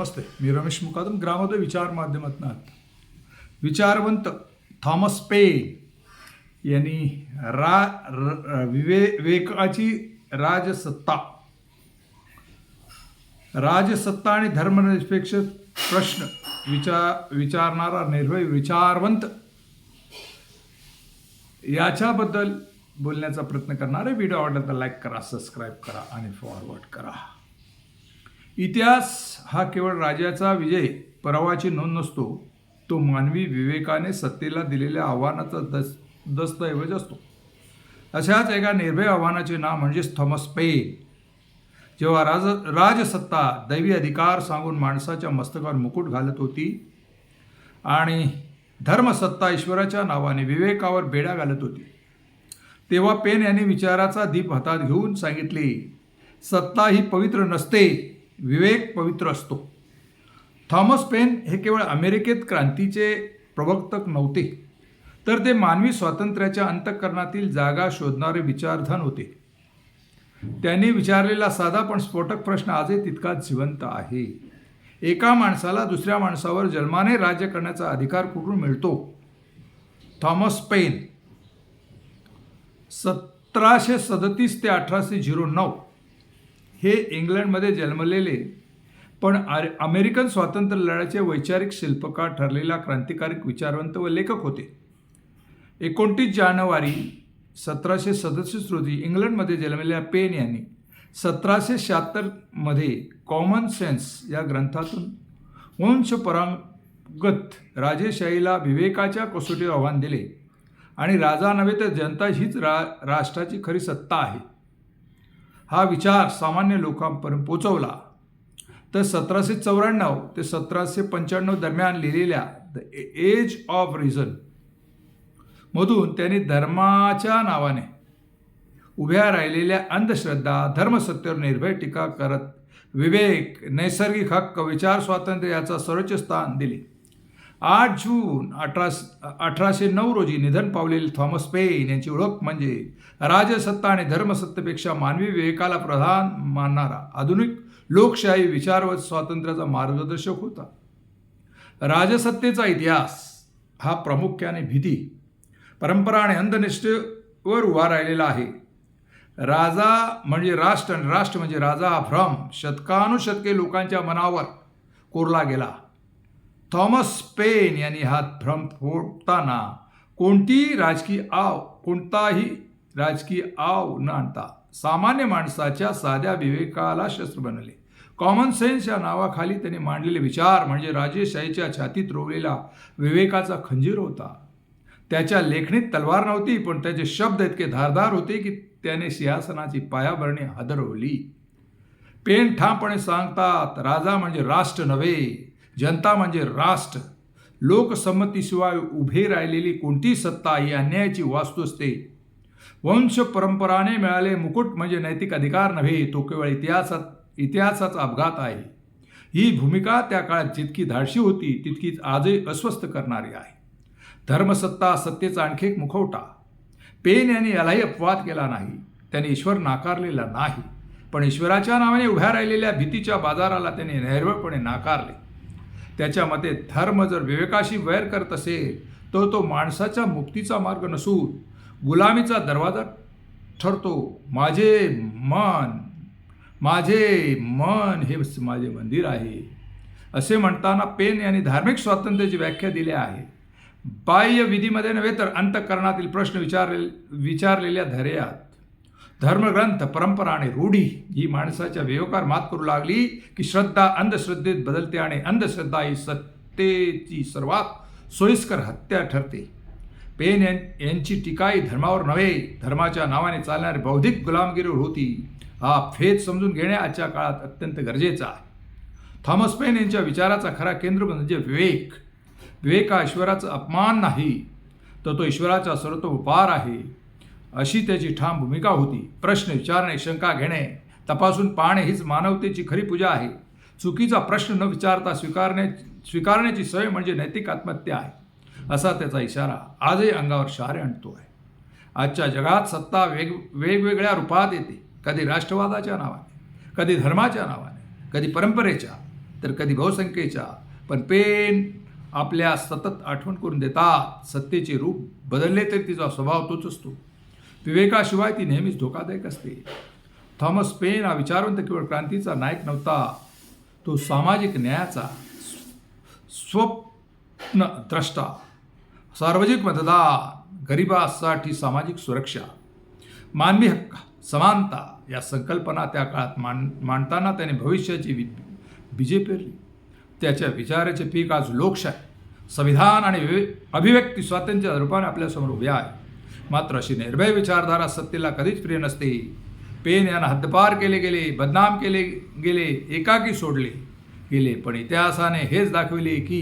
नमस्ते. मी रमेश मुकादम ग्रामोदय विचार माध्यमातून. आहात विचारवंत थॉमस पेन यांनी रा र- विवेकाची राजसत्ता. राजसत्ता आणि धर्मनिरपेक्ष प्रश्न विचार विचारणारा निर्भय विचारवंत याच्याबद्दल बोलण्याचा प्रयत्न करणारे व्हिडिओ आवडला तर लाईक करा सबस्क्राईब करा आणि फॉरवर्ड करा. इतिहास हा केवळ राजाचा विजय परावाची नोंद नसतो. तो मानवी विवेकाने सत्तेला दिलेल्या आव्हानाचा दस दस्तऐवज असतो. अशाच एका निर्भय आव्हानाचे नाव म्हणजेच थॉमस पेन. जेव्हा राज राजसत्ता दैवी अधिकार सांगून माणसाच्या मस्तकावर मुकुट घालत होती आणि धर्मसत्ता ईश्वराच्या नावाने विवेकावर बेडा घालत होती तेव्हा पेन यांनी विचाराचा दीप हातात घेऊन सांगितले सत्ता ही पवित्र नसते. विवेक पवित्र असतो. थॉमस पेन हे केवळ अमेरिकेत क्रांतीचे प्रवक्तक नव्हते तर ते मानवी स्वातंत्र्याच्या अंतःकरणातील जागा शोधणारे विचारधन होते. त्यांनी विचारलेला साधा पण स्फोटक प्रश्न आजही तितकाच जिवंत आहे. एका माणसाला दुसऱ्या माणसावर जन्माने राज्य करण्याचा अधिकार कुठून मिळतो? थॉमस पेन सतराशे सदतीस ते अठराशे झिरो नऊ. हे इंग्लंडमध्ये जन्मलेले. पण आर अमेरिकन स्वातंत्र्य लढ्याचे वैचारिक शिल्पकार ठरलेला क्रांतिकारक विचारवंत व लेखक होते. एकोणतीस जानेवारी सतराशे सदतीस रोजी इंग्लंडमध्ये जन्मलेल्या पेन यांनी सतराशे शहात्तरमध्ये कॉमन सेन्स या ग्रंथातून वंशपरांगत राजेशाहीला विवेकाच्या कसोटीवर आव्हान दिले. आणि राजा नव्हे तर जनता हीच रा राष्ट्राची खरी सत्ता आहे. हा विचार सामान्य लोकांपर्यंत पोचवला. तर सतराशे चौऱ्याण्णव ते सतराशे पंच्याण्णव दरम्यान लिहिलेल्या द एज ऑफ रिझन मधून त्यांनी धर्माच्या नावाने उभ्या राहिलेल्या अंधश्रद्धा धर्मसत्तेवर निर्भय टीका करत विवेक नैसर्गिक हक्क विचार स्वातंत्र्य याचा सर्वोच्च स्थान दिले. आठ जून अठरा अठराशे नऊ रोजी निधन पावलेले थॉमस पेन यांची ओळख म्हणजे राजसत्ता आणि धर्मसत्तेपेक्षा मानवी विवेकाला प्रधान मानणारा आधुनिक लोकशाही विचार व स्वातंत्र्याचा मार्गदर्शक होता. राजसत्तेचा इतिहास हा प्रामुख्याने भीती परंपरा आणि अंधनिष्ठेवर उभा राहिलेला आहे. राजा म्हणजे राष्ट्र आणि राष्ट्र म्हणजे राजा हा भ्रम शतकानुशतके लोकांच्या मनावर कोरला गेला. थॉमस पेन यांनी हा भ्रम फोडताना कोणतीही राजकीय आव कोणताही राजकीय आव न आणता सामान्य माणसाच्या साध्या विवेकाला शस्त्र बनले कॉमन सेन्स या नावाखाली त्यांनी मांडलेले विचार म्हणजे राजेशाहीच्या छातीत रोवलेला विवेकाचा खंजीर होता. त्याच्या लेखणीत तलवार नव्हती पण त्याचे शब्द इतके धारदार होते की त्याने सिंहासनाची पायाभरणी हादरवली. पेन ठामपणे सांगतात राजा म्हणजे राष्ट्र नव्हे. जनता म्हणजे राष्ट्र. लोकसंमतीशिवाय उभे राहिलेली कोणती सत्ता ही अन्यायाची वास्तू असते. वंश परंपराने मिळाले मुकुट म्हणजे नैतिक अधिकार नव्हे तो केवळ इतिहासात इतिहासाचा अपघात आहे. ही भूमिका त्या काळात जितकी धाडशी होती तितकीच आजही अस्वस्थ करणारी आहे. धर्मसत्ता सत्तेचा आणखी एक मुखवटा. पेन यांनी यालाही अपवाद केला नाही. त्याने ईश्वर नाकारलेला नाही. पण ईश्वराच्या नावाने उभ्या राहिलेल्या भीतीच्या बाजाराला त्याने निर्भयपणे नाकारले. त्याच्या मते धर्म जर विवेकाशी वैर करत असेल तर तो माणसाच्या मुक्तीचा मार्ग नसून गुलामीचा दरवाजा ठरतो. माझे मन माझे मन हे माझे मंदिर आहे. असे म्हणताना पेन यांनी धार्मिक स्वातंत्र्याची व्याख्या दिली आहे. बाह्य विधीमध्ये नव्हे तर अंतकरणातील प्रश्न विचारले विचारलेल्या धैर्यात धर्मग्रंथ परंपरा आणि रूढी ही माणसाच्या विवेकार मात करू लागली की श्रद्धा अंधश्रद्धेत बदलते आणि अंधश्रद्धा ही सत्तेची सर्वात सोयीस्कर हत्या ठरते पेन यां यांची टीका ही धर्मावर नव्हे धर्माच्या नावाने चालणारी बौद्धिक गुलामगिरीवर होती हा फेद समजून घेणे आजच्या काळात अत्यंत गरजेचा आहे थॉमस पेन यांच्या विचाराचा खरा केंद्र म्हणजे विवेक विवेक हा ईश्वराचा अपमान नाही तर तो ईश्वराचा सर्वतोपहार आहे अशी त्याची ठाम भूमिका होती. प्रश्न विचारणे शंका घेणे तपासून पाहणे हीच मानवतेची खरी पूजा आहे. चुकीचा प्रश्न न विचारता स्वीकारणे स्वीकारण्याची सवय म्हणजे नैतिक आत्महत्या आहे. असा त्याचा इशारा आजही अंगावर शहारे आणतो आहे आजच्या जगात सत्ता वेग वेगवेगळ्या रूपात येते. कधी राष्ट्रवादाच्या नावाने कधी धर्माच्या नावाने कधी परंपरेच्या तर कधी बहुसंख्येच्या. पण पेन आपल्या सतत आठवण करून देतात. सत्तेचे रूप बदलले तरी तिचा स्वभाव तोच असतो. विवेकाशिवाय ती नेहमीच धोकादायक असते. थॉमस पेन हा विचारवंत केवळ क्रांतीचा नायक नव्हता तो सामाजिक न्यायाचा स्वप्न द्रष्टा सार्वजनिक मतदान गरिबासाठी सामाजिक सुरक्षा मानवी हक्क समानता या संकल्पना त्या काळात मान मांडताना त्याने भविष्याची बीजे पेरली. त्याच्या विचाराचे पीक आज लोकशाही संविधान आणि अभिव्यक्ती स्वातंत्र्य रूपाने आपल्यासमोर उभे आहे. मात्र अशी निर्भय विचारधारा सत्तेला कधीच प्रिय नसते. पेन यानं हद्दपार केले गेले बदनाम केले गेले एकाकी सोडले गेले पण इतिहासाने हेच दाखविले की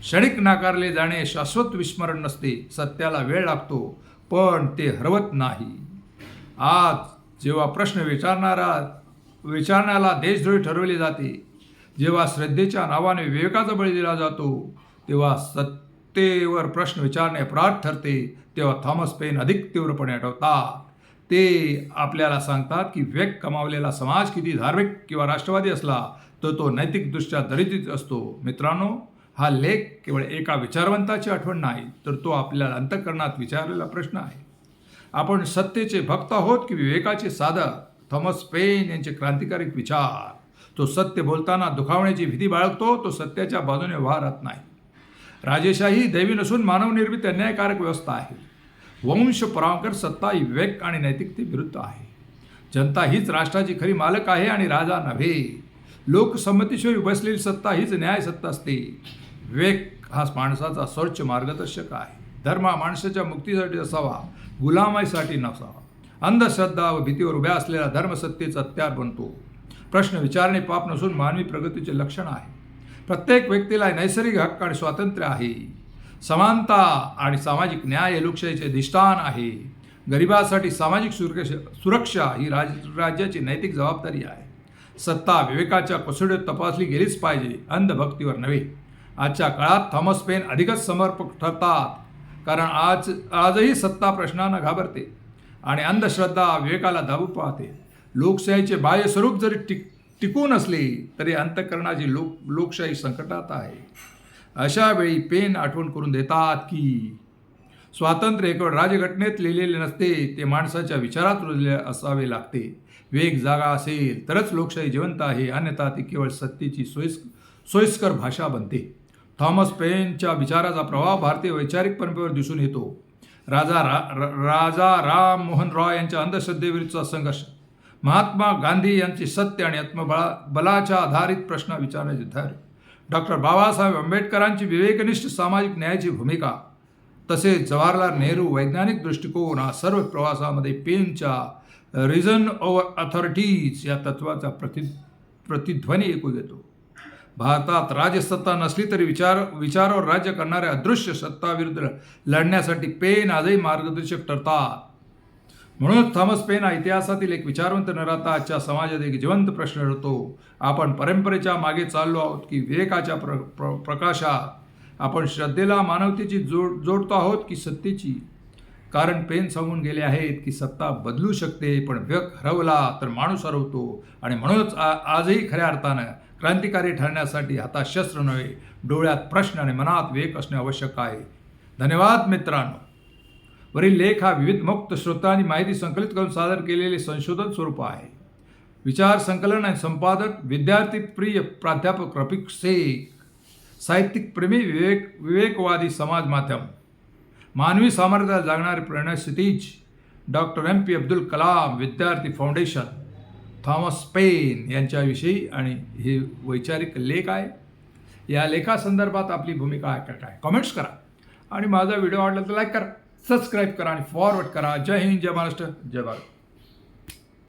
क्षणिक नाकारले जाणे शाश्वत विस्मरण नसते सत्याला वेळ लागतो पण ते हरवत नाही. आज जेव्हा प्रश्न विचारणारा विचारण्याला देशद्रोही ठरवले जाते जेव्हा श्रद्धेच्या नावाने विवेकाचा बळी दिला जातो तेव्हा सत्तेवर प्रश्न विचारणे अपराध ठरते तेव्हा थॉमस पेन अधिक तीव्रपणे आठवतात. ते आपल्याला सांगतात की वेग कमावलेला समाज किती धार्मिक किंवा राष्ट्रवादी असला तर तो नैतिकदृष्ट्या दरिद्रित असतो. मित्रांनो हा लेख केवळ एका विचारवंताची आठवण नाही तर तो आपल्याला अंतकरणात विचारलेला प्रश्न आहे. आपण सत्तेचे भक्त आहोत की विवेकाचे साधक? थॉमस पेन यांचे क्रांतिकारी विचार. तो सत्य बोलताना दुखावण्याची भीती बाळगतो तो सत्याच्या बाजूने उभा राहत नाही. राजेशाही दैवी नसून मानवनिर्मित अन्यायकारक व्यवस्था आहे. वंश परांकर सत्ता ही विवेक आणि नैतिकतेविरुद्ध आहे. जनता हीच राष्ट्राची खरी मालक आहे आणि राजा नव्हे. लोकसंमतीशिवाय बसलेली सत्ता हीच न्याय सत्ता असते. विवेक हा माणसाचा सर्च मार्गदर्शक आहे. धर्म हा माणसाच्या मुक्तीसाठी असावा गुलामाईसाठी नसावा. अंधश्रद्धा व भीतीवर उभ्या असलेला धर्मसत्तेचा हत्यार बनतो. प्रश्न विचारणे पाप नसून मानवी प्रगतीचे लक्षण आहे. प्रत्येक व्यक्तीला नैसर्गिक हक्क आणि स्वातंत्र्य आहे. समानता आणि सामाजिक न्याय हे लोकशाहीचे अधिष्ठान आहे. गरिबासाठी सामाजिक सुरक्षा सुरक्षा ही राज राज्याची नैतिक जबाबदारी आहे. सत्ता विवेकाच्या कसोटीत तपासली गेलीच पाहिजे अंधभक्तीवर नव्हे. आजच्या काळात थॉमस पेन अधिकच समर्पक ठरतात कारण आज आजही सत्ता प्रश्नांना घाबरते आणि अंधश्रद्धा विवेकाला दाबू पाहते. लोकशाहीचे बाह्यस्वरूप जरी टिक टिकून असले तरी अंतकरणाची लोक लोकशाही संकटात आहे. अशा वेळी पेन आठवण करून देतात की स्वातंत्र्य केवळ राजघटनेत लिहिलेले नसते ते माणसाच्या विचारात रुजले असावे लागते. वेग जागा असेल तरच लोकशाही जिवंत आहे अन्यथा ती केवळ सत्तेची सोयीस सोयीस्कर भाषा बनते. थॉमस पेनच्या विचाराचा प्रभाव भारतीय वैचारिक परंपरेवर दिसून येतो. राजा रा र- राजा राम मोहन रॉय यांच्या अंधश्रद्धेविरुद्धचा संघर्ष महात्मा गांधी यांची सत्य आणि आत्मबळा बलाच्या आधारित प्रश्न विचारण्याचे धैर्य डॉक्टर बाबासाहेब आंबेडकरांची विवेकनिष्ठ सामाजिक न्यायाची भूमिका तसेच जवाहरलाल नेहरू वैज्ञानिक दृष्टिकोन हा सर्व प्रवासामध्ये पेनच्या रिझन ओवर अथॉरिटीज या तत्वाचा प्रति प्रतिध्वनी ऐकू देतो भारतात राजसत्ता नसली तरी विचार विचारावर राज्य करणाऱ्या अदृश्य सत्ताविरुद्ध लढण्यासाठी पेन आजही मार्गदर्शक ठरतात. म्हणूनच थॉमस पेन हा इतिहासातील एक विचारवंत न राहता आजच्या समाजात एक जिवंत प्रश्न ठरतो. आपण परंपरेच्या मागे चाललो आहोत की विवेकाच्या प्र, प्र प्रकाशात. आपण श्रद्धेला मानवतेची जोड जोडतो आहोत की सत्तेची? कारण पेन सांगून गेले आहेत की सत्ता बदलू शकते पण व्यक हरवला तर माणूस हरवतो. आणि म्हणूनच आ आजही खऱ्या अर्थानं क्रांतिकारी ठरण्यासाठी हातात शस्त्र नव्हे डोळ्यात प्रश्न आणि मनात विवेक असणे आवश्यक आहे. धन्यवाद मित्रांनो. वरील लेख हा विविध मुक्त स्रोतांनी माहिती संकलित करून सादर केलेले संशोधन स्वरूप आहे. विचार संकलन आणि संपादक विद्यार्थी प्रिय प्राध्यापक रफिक शेख साहित्यिक प्रेमी विवेक विवेकवादी समाज माध्यम मानवी सामर्थ्याला जागणारे प्रेरणा क्षितिज doctor M P Abdul Kalam विद्यार्थी फाउंडेशन थॉमस पेन यांच्याविषयी आणि हे वैचारिक लेख आहे. या लेखासंदर्भात आपली भूमिका आहे. काय कमेंट्स करा आणि माझा व्हिडिओ आवडला तर लाईक करा. सबस्क्राईब करा आणि फॉरवर्ड करा. जय हिंद जय महाराष्ट्र जय भारत.